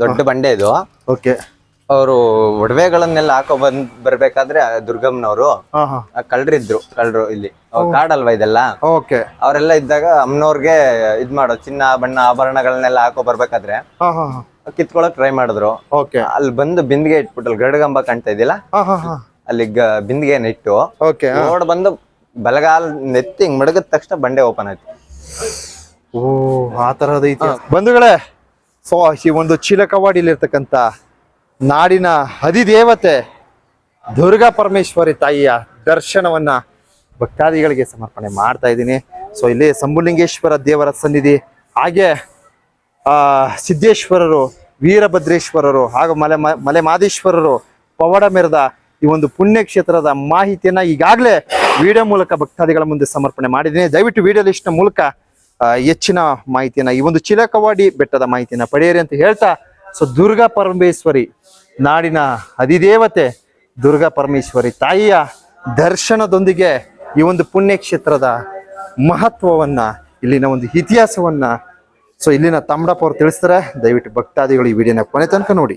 ದೊಡ್ಡ ಬಂಡೆ ಇದು. ಓಕೆ. ಅವರು ಒಡವೆಗಳನ್ನೆಲ್ಲ ಹಾಕೋ ಬಂದ್ ಬರ್ಬೇಕಾದ್ರೆ ದುರ್ಗಮ್ಮನವರು ಕಳ್ರಿದ್ರು ಕಳ್ರು ಇಲ್ಲಿ. ಕಾಡಲ್ವಾ ಇದೆಲ್ಲ? ಓಕೆ. ಅವರೆಲ್ಲ ಇದ್ದಾಗ ಅಮ್ಮನವ್ರಿಗೆ ಇದ್ ಮಾಡೋ ಚಿನ್ನ ಬಣ್ಣ ಆಭರಣಗಳನ್ನೆಲ್ಲ ಹಾಕೋ ಬರ್ಬೇಕಾದ್ರೆ ಕಿತ್ಕೊಳಕ್ ಟ್ರೈ ಮಾಡಿದ್ರು. ಓಕೆ. ಅಲ್ಲಿ ಬಂದು ಬಿಂದಿಗೆ ಇಟ್ಬಿಟ್ಟು ಗಡಗಂಬ ಕಾಣ್ತಾ ಹಾ ಅಲ್ಲಿ ಬಿಂದಿಗೆ ನೆಟ್ಟು ಇಟ್ಟು ನೋಡ್ ಬಂದು ಬಲಗಾಲ್ ನೆತ್ತಿ ಹಿಂಗ್ ಮಡಗದ ತಕ್ಷಣ ಬಂಡೆ ಓಪನ್ ಆಯ್ತು. ಓ ಆ ತರಹದ ಬಂಧುಗಳೇ ಸೊ, ಈ ಒಂದು ಚಿಲಕವಾಡಿಲಿರ್ತಕ್ಕಂಥ ನಾಡಿನ ಅಧಿದೇವತೆ ದುರ್ಗಾ ಪರಮೇಶ್ವರಿ ತಾಯಿಯ ದರ್ಶನವನ್ನ ಭಕ್ತಾದಿಗಳಿಗೆ ಸಮರ್ಪಣೆ ಮಾಡ್ತಾ ಇದ್ದೀನಿ. ಸೊ, ಇಲ್ಲಿ ಸಂಬುಲಿಂಗೇಶ್ವರ ದೇವರ ಸನ್ನಿಧಿ, ಹಾಗೆ, ಆ, ಸಿದ್ದೇಶ್ವರರು, ವೀರಭದ್ರೇಶ್ವರರು ಹಾಗೂ ಮಲೆ ಮಲೆ ಮಾದೇಶ್ವರರು ಪವಾಡ ಮೆರೆದ ಈ ಒಂದು ಪುಣ್ಯಕ್ಷೇತ್ರದ ಮಾಹಿತಿಯನ್ನ ಈಗಾಗಲೇ ವಿಡಿಯೋ ಮೂಲಕ ಭಕ್ತಾದಿಗಳ ಮುಂದೆ ಸಮರ್ಪಣೆ ಮಾಡಿದ್ದೀನಿ. ದಯವಿಟ್ಟು ವಿಡಿಯೋ ಲಿಸ್ಟ್ನ ಮೂಲಕ ಹೆಚ್ಚಿನ ಮಾಹಿತಿಯನ್ನ, ಈ ಒಂದು ಚಿಲಕವಾಡಿ ಬೆಟ್ಟದ ಮಾಹಿತಿಯನ್ನ ಪಡೆಯಿರಿ ಅಂತ ಹೇಳ್ತಾ, ಸೊ ದುರ್ಗಾ ಪರಮೇಶ್ವರಿ ನಾಡಿನ ಅಧಿದೇವತೆ ದುರ್ಗಾ ಪರಮೇಶ್ವರಿ ತಾಯಿಯ ದರ್ಶನದೊಂದಿಗೆ ಈ ಒಂದು ಪುಣ್ಯಕ್ಷೇತ್ರದ ಮಹತ್ವವನ್ನ, ಇಲ್ಲಿನ ಒಂದು ಇತಿಹಾಸವನ್ನ, ಸೊ ಇಲ್ಲಿನ ತಮ್ಮಡಪ್ಪ ಅವರು ತಿಳಿಸ್ತಾರೆ. ದಯವಿಟ್ಟು ಭಕ್ತಾದಿಗಳು ಈ ವಿಡಿಯೋನ ಕೊನೆ ತನಕ ನೋಡಿ.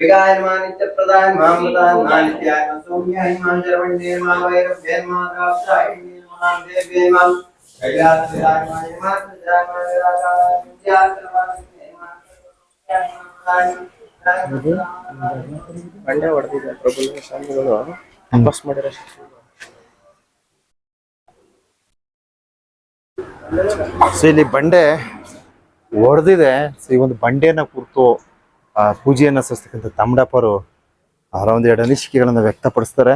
ರಾಮ ಬಂಡೆ ಹೊಡೆದಿದೆ ಪ್ರಭು ಸ್ವಾಮಿಗಳು ವಾಪಸ್ ಮಾಡಿರೋ ಸೊ ಇಲ್ಲಿ ಬಂಡೆ ಒಡೆದಿದೆ ಸೊ ಈ ಒಂದು ಬಂಡೆನ ಕುರಿತು ಆ, ಪೂಜೆಯನ್ನ ಸಲ್ಲಿಸ್ತಕ್ಕಂಥ ತಮ್ಮಡಪ್ಪರು ಅವರ ಒಂದು ಎರಡು ಅನಿಸಿಕೆಗಳನ್ನ ವ್ಯಕ್ತಪಡಿಸ್ತಾರೆ.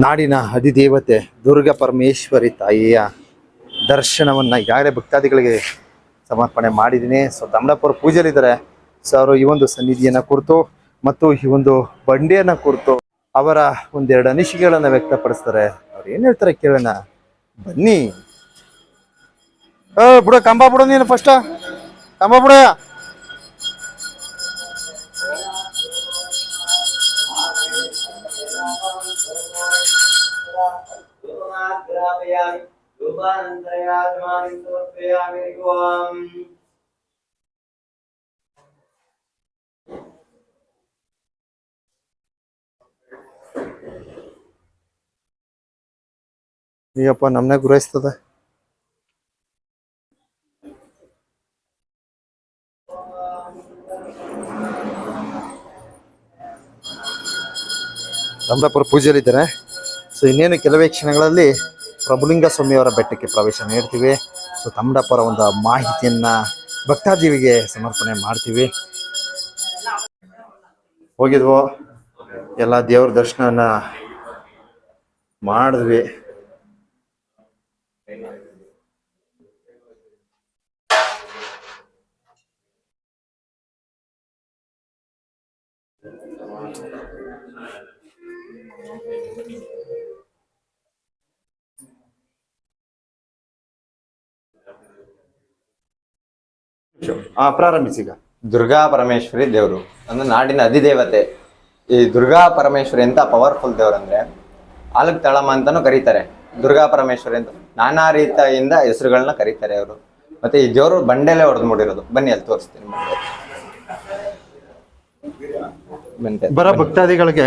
ನಾಡಿನ ಅಧಿದೇವತೆ ದುರ್ಗಾ ಪರಮೇಶ್ವರಿ ತಾಯಿಯ ದರ್ಶನವನ್ನ ಈಗಾಗಲೇ ಭಕ್ತಾದಿಗಳಿಗೆ ಸಮರ್ಪಣೆ ಮಾಡಿದ್ದೀನಿ. ಸೊ ತಮ್ಮಡಪ್ಪರು ಪೂಜೆಯಲ್ಲಿದ್ದಾರೆ. ಸೊ ಅವರು ಈ ಒಂದು ಸನ್ನಿಧಿಯನ್ನ ಕುರಿತು ಮತ್ತು ಈ ಒಂದು ಬಂಡೆಯನ್ನ ಕುರಿತು ಅವರ ಒಂದೆರಡು ಅನಿಸಿಕೆಗಳನ್ನ ವ್ಯಕ್ತಪಡಿಸ್ತಾರೆ. ಅವ್ರು ಏನ್ ಹೇಳ್ತಾರೆ ಕೇಳೋಣ? ಬನ್ನಿ. ಬಿಡ ಕಂಬ ಬಿಡು ನೀನು ಫಸ್ಟ್ ಕಂಬ ಬಿಡ. ನೀಯಪ್ಪ ನಮ್ನ ಗುರಾಯಿಸ್ತದ. ರಂಭಾಪುರ ಪೂಜೆಯಲ್ಲಿದ್ದಾರೆ ಸೊ ಇನ್ನೇನು ಕೆಲವೇ ಕ್ಷಣಗಳಲ್ಲಿ ಪ್ರಭುಲಿಂಗ ಸ್ವಾಮಿಯವರ ಬೆಟ್ಟಕ್ಕೆ ಪ್ರವೇಶ ನೀಡ್ತೀವಿ. ಸೊ ತಮ್ಮಡಪ್ಪರ ಒಂದು ಮಾಹಿತಿಯನ್ನ ಭಕ್ತಾದಿಗಳಿಗೆ ಸಮರ್ಪಣೆ ಮಾಡ್ತೀವಿ. ಹೋಗಿದ್ವು? ಎಲ್ಲ ದೇವ್ರ ದರ್ಶನನ ಮಾಡಿದ್ವಿ. ಆ ಪ್ರಾರಂಭಿಸಿಗ ದುರ್ಗಾ ಪರಮೇಶ್ವರಿ ದೇವರು, ಅಂದ್ರೆ ನಾಡಿನ ಅಧಿದೇವತೆ. ಈ ದುರ್ಗಾ ಪರಮೇಶ್ವರಿ ಅಂತ ಪವರ್ಫುಲ್ ದೇವ್ರಂದ್ರೆ ಆಲಕ್ ತಳಮ ಅಂತಾನು ಕರೀತಾರೆ. ದುರ್ಗಾ ಪರಮೇಶ್ವರಿ ಅಂತ ನಾನಾ ರೀತಿಯಿಂದ ಹೆಸರುಗಳನ್ನ ಕರೀತಾರೆ ಅವರು. ಮತ್ತೆ ಈ ಜೋರು ಬಂಡೆಲೆ ಹೊಡೆದು ಮೂಡಿರೋದು. ಬನ್ನಿ ಅಲ್ಲಿ ತೋರಿಸ್ತೀನಿ. ಬರ ಭಕ್ತಾದಿಗಳಿಗೆ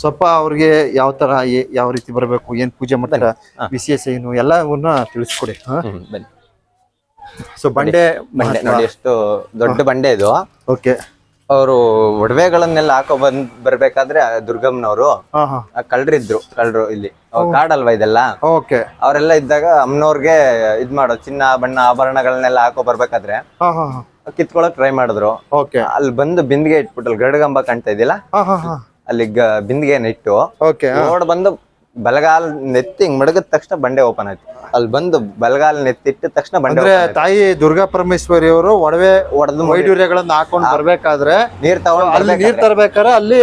ಸ್ವಲ್ಪ ಅವ್ರಿಗೆ ಯಾವ ತರ ಯಾವ ರೀತಿ ಬರಬೇಕು ಏನ್ ಪೂಜೆ ಮಾಡ್ತಾರೆ ವಿಶೇಷ ಏನು ಎಲ್ಲವನ್ನ ತಿಳಿಸ್ಕೊಡಿ. ಬನ್ನಿ. ಸೊ ಬಂಡೆ ಬಂಡೆ ನೋಡಿ ಎಷ್ಟು ದೊಡ್ಡ ಬಂಡೆ ಇದು. ಓಕೆ ಅವರು ಒಡವೆಗಳನ್ನೆಲ್ಲ ಹಾಕೋ ಬಂದ್ ಬರ್ಬೇಕಾದ್ರೆ ಆ ಕಳ್ರಿದ್ರು ಕಳ್ರು ಇಲ್ಲಿ. ಕಾಡಲ್ವಾ ಇದೆಲ್ಲ? ಓಕೆ. ಅವರೆಲ್ಲ ಇದ್ದಾಗ ಅಮ್ಮನವ್ರಿಗೆ ಇದ್ ಮಾಡೋ ಚಿನ್ನ ಬಣ್ಣ ಆಭರಣಗಳನ್ನೆಲ್ಲ ಹಾಕೋ ಬರ್ಬೇಕಾದ್ರೆ ಕಿತ್ಕೊಳಕ್ ಟ್ರೈ ಮಾಡಿದ್ರು. ಓಕೆ. ಅಲ್ಲಿ ಬಂದು ಬಿಂದಿಗೆ ಇಟ್ಬಿಟ್ಟು ಗರಡಗಂಬ ಕಾಣ್ತಾ ಹಾ ಅಲ್ಲಿ ಬಿಂದಿಗೆ ಬಿಂದಿಗೆನ ಇಟ್ಟು ಓಕೆ ಓಡ್ ಬಂದು ಬಲಗಾಲ್ ನೆತ್ತಿ ಹಿಂಗ್ ಮಡಗದ ತಕ್ಷಣ ಬಂಡೆ ಓಪನ್ ಆಯ್ತು. ಅಲ್ಲಿ ಬಂದು ಬಲಗಾಲ್ ನೆತ್ತಿಟ್ಟ ತಕ್ಷಣ ಬಂಡೆ ಅಂದ್ರೆ ತಾಯಿ ದುರ್ಗಾ ಪರಮೇಶ್ವರಿ ಅವರು ಒಡವೆ ಒಡೆದು ವೈಡೂರ್ಯಗಳನ್ನ ಹಾಕೊಂಡು ಬರ್ಬೇಕಾದ್ರೆ ನೀರ್ ತಗೊಂಡ್ ಅಲ್ಲಿ ನೀರ್ ತರಬೇಕಾದ್ರೆ ಅಲ್ಲಿ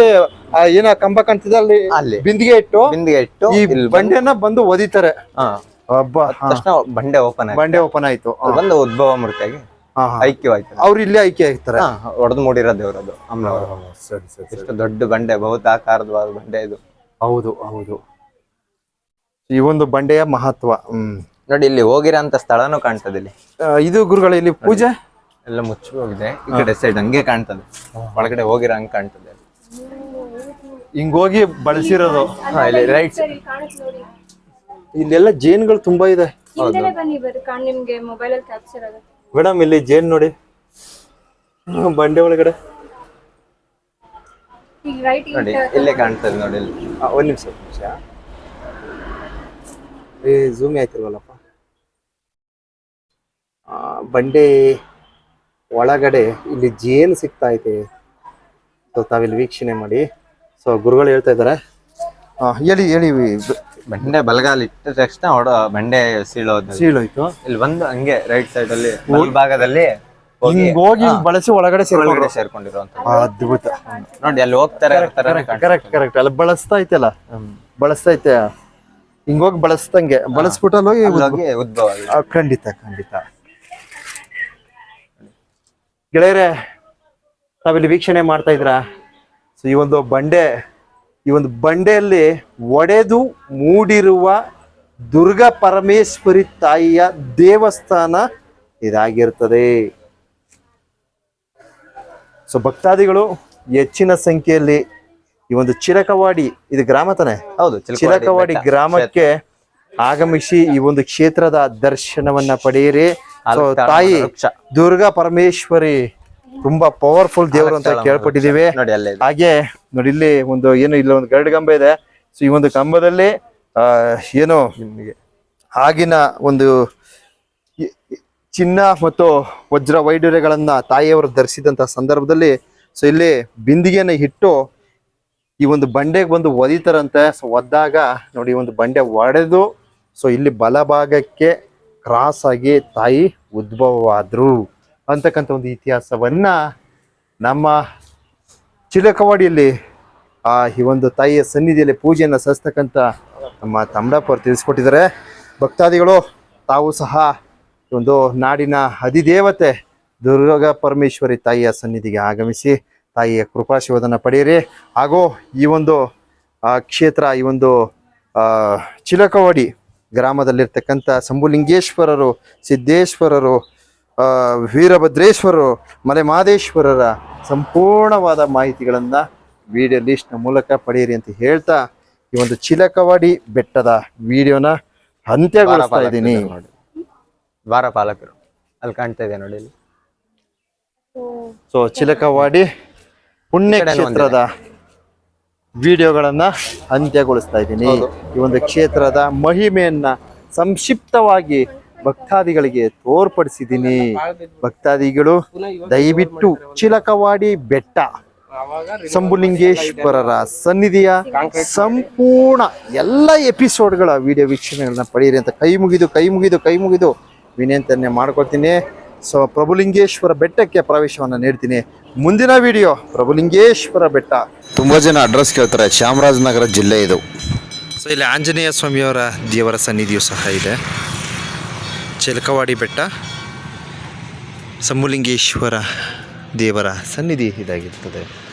ಏನ ಕಂಬ ಕಾಣ್ತಿದೆ ಅಲ್ಲಿ? ಅಲ್ಲಿ. ಬಿಂದಿಗೆ ಇಟ್ಟು ಬಿಂದಿಗೆ ಇಟ್ಟು ಈ ಬಂಡೆನ ಬಂದು ಒದಿತಾರೆ. ತಕ್ಷಣ ಬಂಡೆ ಓಪನ್ ಬಂಡೆ ಓಪನ್ ಆಯ್ತು. ಬಂದು ಉದ್ಭವ ಮೂರ್ತಿಯಾಗಿ ಹಾ, ಆಯ್ತು ಐಕ್ಯವಾಯ್ತು ಅವ್ರು ಇಲ್ಲೇ ಐಕ್ಯ ಆಗ್ತಾರೆ ಒಡೆದು ಮೂಡಿರೋ ದೇವ್ರದು ಅಮ್ಮನವರು ಸರಿ ಸರಿ ಎಷ್ಟು ದೊಡ್ಡ ಬಂಡೆ ಬಹುತಾಕಾರದವಾದ ಬಂಡೆ ಇದು. ಹೌದು ಹೌದು. ಈ ಒಂದು ಬಂಡೆಯ ಮಹತ್ವ. ಹ್ಮ್. ನೋಡಿ ಇಲ್ಲಿ ಹೋಗಿರೋಂತ ಸ್ಥಳನೂ ಕಾಣ್ತದೆ ಇಲ್ಲಿ. ಆ, ಇದು ಗುರುಗಳ ಇಲ್ಲಿ ಪೂಜೆ? ಎಲ್ಲ ಮುಚ್ಚಿ ಹೋಗಿದೆ. ಈ ಕಡೆ ಸೈಡ್ ಹಂಗೆ ಕಾಣ್ತದೆ. ಒಳಗಡೆ ಹೋಗಿರೋ ಹಂಗೆ ಕಾಣ್ತದೆ. ಹಿಂಗೋಗಿ ಬಳಸಿರೋದು. ಹಾ, ಇಲ್ಲಿ ರೈಟ್ ಇಲ್ಲೆಲ್ಲ ಜೇನ್ಗಳು ತುಂಬಾ ಇದೆ. ಹಿಂದೆನೆ ಬನ್ನಿ ಬರೀ ಕಾಣ್ ನಿಮ್ಗೆ ಮೊಬೈಲ್ ಅಲ್ಲಿ ಕ್ಯಾಪ್ಚರ್ ಆಗುತ್ತೆ. ಮೇಡಮ್ ಇಲ್ಲಿ ಜೇನ್ ನೋಡಿ. ಬಂಡೆ ಒಳಗಡೆ. ಈಗ ರೈಟ್ ನೋಡಿ ಇಲ್ಲೇ ಕಾಣ್ತದೆ ನೋಡಿ. ಇಲ್ಲಿ ಆ, ಒಂದ್ ನಿಮಿಷ ಒಂದ್ ನಿಮಿಷ. ಏ ಝೂಮ್ ಆಯ್ತಿಲ್ವಲ್ಲಪ್ಪ? ಆ, ಬಂಡೆ ಒಳಗಡೆ ಇಲ್ಲಿ ಜೇನು ಸಿಗ್ತಾ ಐತೆ. ಸೊ ತಾವಿಲ್ಲಿ ವೀಕ್ಷಣೆ ಮಾಡಿ. ಸೊ ಗುರುಗಳು ಹೇಳ್ತಾ ಇದ್ದಾರೆ. ಹೇಳಿ ಹೇಳಿ ಬಂಡೆ ಬಲಗಾಲ್ ಇಟ್ಟ ತಕ್ಷಣ ಹೊಡ ಬಂಡೆ ಸೀಳೋ ಸೀಳೋಯ್ತು. ಇಲ್ಲಿ ಬಂದು ಹಂಗೆ ರೈಟ್ ಸೈಡ್ ಅಲ್ಲಿ ಭಾಗದಲ್ಲಿ ಹೋಗಿ ಬಳಸಿ ಒಳಗಡೆ ಒಳಗಡೆ ಸೇರ್ಕೊಂಡಿರುವಂತ ಅದ್ಭುತ. ನೋಡಿ ಅಲ್ಲಿ ಹೋಗ್ತಾರೆ ಕರೆಕ್ಟ್ ಕರೆಕ್ಟ್ ಅಲ್ಲಿ ಬಳಸ್ತಾ ಐತಲ್ಲ? ಬಳಸ್ತಾ ಐತೆ. ಹಿಂಗೋಗಿ ಬಳಸ್ದಂಗೆ ಬಳಸ್ಬಿಟ್ಟು ಹೋಗಿ ಉದ್ಭವ. ಆ, ಖಂಡಿತ ಖಂಡಿತ. ಗೆಳೆಯರೆ ತಾವಿಲ್ಲಿ ವೀಕ್ಷಣೆ ಮಾಡ್ತಾ ಇದ್ರ ಸೊ ಈ ಒಂದು ಬಂಡೆ ಈ ಒಂದು ಬಂಡೆಯಲ್ಲಿ ಒಡೆದು ಮೂಡಿರುವ ದುರ್ಗಾ ಪರಮೇಶ್ವರಿ ತಾಯಿಯ ದೇವಸ್ಥಾನ ಇದಾಗಿರ್ತದೆ. ಸೊ ಭಕ್ತಾದಿಗಳು ಹೆಚ್ಚಿನ ಸಂಖ್ಯೆಯಲ್ಲಿ ಈ ಒಂದು ಚಿರಕವಾಡಿ ಇದು ಗ್ರಾಮ ತಾನೆ? ಹೌದು ಚಿರಕವಾಡಿ ಗ್ರಾಮಕ್ಕೆ ಆಗಮಿಸಿ ಈ ಒಂದು ಕ್ಷೇತ್ರದ ದರ್ಶನವನ್ನ ಪಡೆಯಿರಿ. ತಾಯಿ ದುರ್ಗಾ ಪರಮೇಶ್ವರಿ ತುಂಬಾ ಪವರ್ಫುಲ್ ದೇವರು ಅಂತ ಕೇಳ್ಪಟ್ಟಿದೀವಿ ಹಾಗೆ ನೋಡಿ ಇಲ್ಲಿ ಒಂದು ಏನು ಇಲ್ಲ ಒಂದು ಗರಡು ಕಂಬ ಇದೆ. ಸೊ ಈ ಒಂದು ಕಂಬದಲ್ಲಿ ಆ ಏನು ಆಗಿನ ಒಂದು ಚಿನ್ನ ಮತ್ತು ವಜ್ರ ವೈಡೂರ್ಯಗಳನ್ನ ತಾಯಿಯವರು ಧರಿಸಿದಂತ ಸಂದರ್ಭದಲ್ಲಿ ಸೊ ಇಲ್ಲಿ ಬಿಂದಿಗೆಯನ್ನು ಇಟ್ಟು ಈ ಒಂದು ಬಂಡೆಗೆ ಬಂದು ಒದಿತಾರಂತೆ. ಸೊ ಒದ್ದಾಗ ನೋಡಿ ಒಂದು ಬಂಡೆ ಒಡೆದು ಸೊ ಇಲ್ಲಿ ಬಲಭಾಗಕ್ಕೆ ಕ್ರಾಸ್ ಆಗಿ ತಾಯಿ ಉದ್ಭವವಾದ್ರು ಅಂತಕ್ಕಂಥ ಒಂದು ಇತಿಹಾಸವನ್ನ ನಮ್ಮ ಚಿಲಕವಾಡಿಯಲ್ಲಿ, ಆ, ಈ ಒಂದು ತಾಯಿಯ ಸನ್ನಿಧಿಯಲ್ಲಿ ಪೂಜೆಯನ್ನು ಸಲ್ಲಿಸ್ತಕ್ಕಂಥ ನಮ್ಮ ತಮ್ಮಡಪ್ಪರು ತಿಳಿಸ್ಕೊಟ್ಟಿದ್ದಾರೆ. ಭಕ್ತಾದಿಗಳು, ತಾವು ಸಹ ಒಂದು ನಾಡಿನ ಅಧಿದೇವತೆ ದುರ್ಗಾ ಪರಮೇಶ್ವರಿ ತಾಯಿಯ ಸನ್ನಿಧಿಗೆ ಆಗಮಿಸಿ ತಾಯಿಯ ಕೃಪಾಶೀರ್ವಾದನ್ನು ಪಡೆಯಿರಿ. ಹಾಗೂ ಈ ಒಂದು ಆ, ಕ್ಷೇತ್ರ ಈ ಒಂದು ಆ, ಚಿಲಕವಾಡಿ ಗ್ರಾಮದಲ್ಲಿರ್ತಕ್ಕಂಥ ಶಂಭುಲಿಂಗೇಶ್ವರರು ಸಿದ್ದೇಶ್ವರರು ಆ, ವೀರಭದ್ರೇಶ್ವರರು ಮಲೆಮಾದೇಶ್ವರರ ಸಂಪೂರ್ಣವಾದ ಮಾಹಿತಿಗಳನ್ನು ವಿಡಿಯೋ ಲಿಸ್ಟ್ನ ಮೂಲಕ ಪಡೆಯಿರಿ ಅಂತ ಹೇಳ್ತಾ ಈ ಒಂದು ಚಿಲಕವಾಡಿ ಬೆಟ್ಟದ ವಿಡಿಯೋನ ಅಂತ್ಯಗೊಳಿಸ್ತಾ ಇದ್ದೀನಿ. ನೋಡಿ. ದ್ವಾರಪಾಲಕರು ಅಲ್ಲಿ ಕಾಣ್ತಾ ಇದೆ ನೋಡಿ ಸೊ ಚಿಲಕವಾಡಿ ಪುಣ್ಯ ಕ್ಷೇತ್ರದ ವಿಡಿಯೋಗಳನ್ನ ಅಂತ್ಯಗೊಳಿಸ್ತಾ ಇದ್ದೀನಿ. ಈ ಒಂದು ಕ್ಷೇತ್ರದ ಮಹಿಮೆಯನ್ನ ಸಂಕ್ಷಿಪ್ತವಾಗಿ ಭಕ್ತಾದಿಗಳಿಗೆ ತೋರ್ಪಡಿಸಿದ್ದೀನಿ. ಭಕ್ತಾದಿಗಳು ದಯವಿಟ್ಟು ಚಿಲಕವಾಡಿ ಬೆಟ್ಟ ಶಂಭುಲಿಂಗೇಶ್ವರರ ಸನ್ನಿಧಿಯ ಸಂಪೂರ್ಣ ಎಲ್ಲ ಎಪಿಸೋಡ್ಗಳ ವಿಡಿಯೋ ವೀಕ್ಷಣೆಗಳನ್ನ ಪಡೆಯಿರಿ ಅಂತ ಕೈ ಮುಗಿದು ಕೈ ಮುಗಿದು ಕೈ ಮುಗಿದು ವಿನಂತಿಯನ್ನೇ ಮಾಡ್ಕೊಳ್ತೀನಿ. ಸೊ ಪ್ರಭುಲಿಂಗೇಶ್ವರ ಬೆಟ್ಟಕ್ಕೆ ಪ್ರವೇಶವನ್ನು ನೀಡ್ತೀನಿ. ಮುಂದಿನ ವಿಡಿಯೋ ಪ್ರಭುಲಿಂಗೇಶ್ವರ ಬೆಟ್ಟ. ತುಂಬ ಜನ ಅಡ್ರೆಸ್ ಕೇಳ್ತಾರೆ. ಚಾಮರಾಜನಗರ ಜಿಲ್ಲೆ ಇದು. ಸೊ ಇಲ್ಲಿ ಆಂಜನೇಯ ಸ್ವಾಮಿಯವರ ದೇವರ ಸನ್ನಿಧಿಯು ಸಹ ಇದೆ. ಚಿಲಕವಾಡಿ ಬೆಟ್ಟ. ಸಮುಲಿಂಗೇಶ್ವರ ದೇವರ ಸನ್ನಿಧಿ ಇದಾಗಿರ್ತದೆ.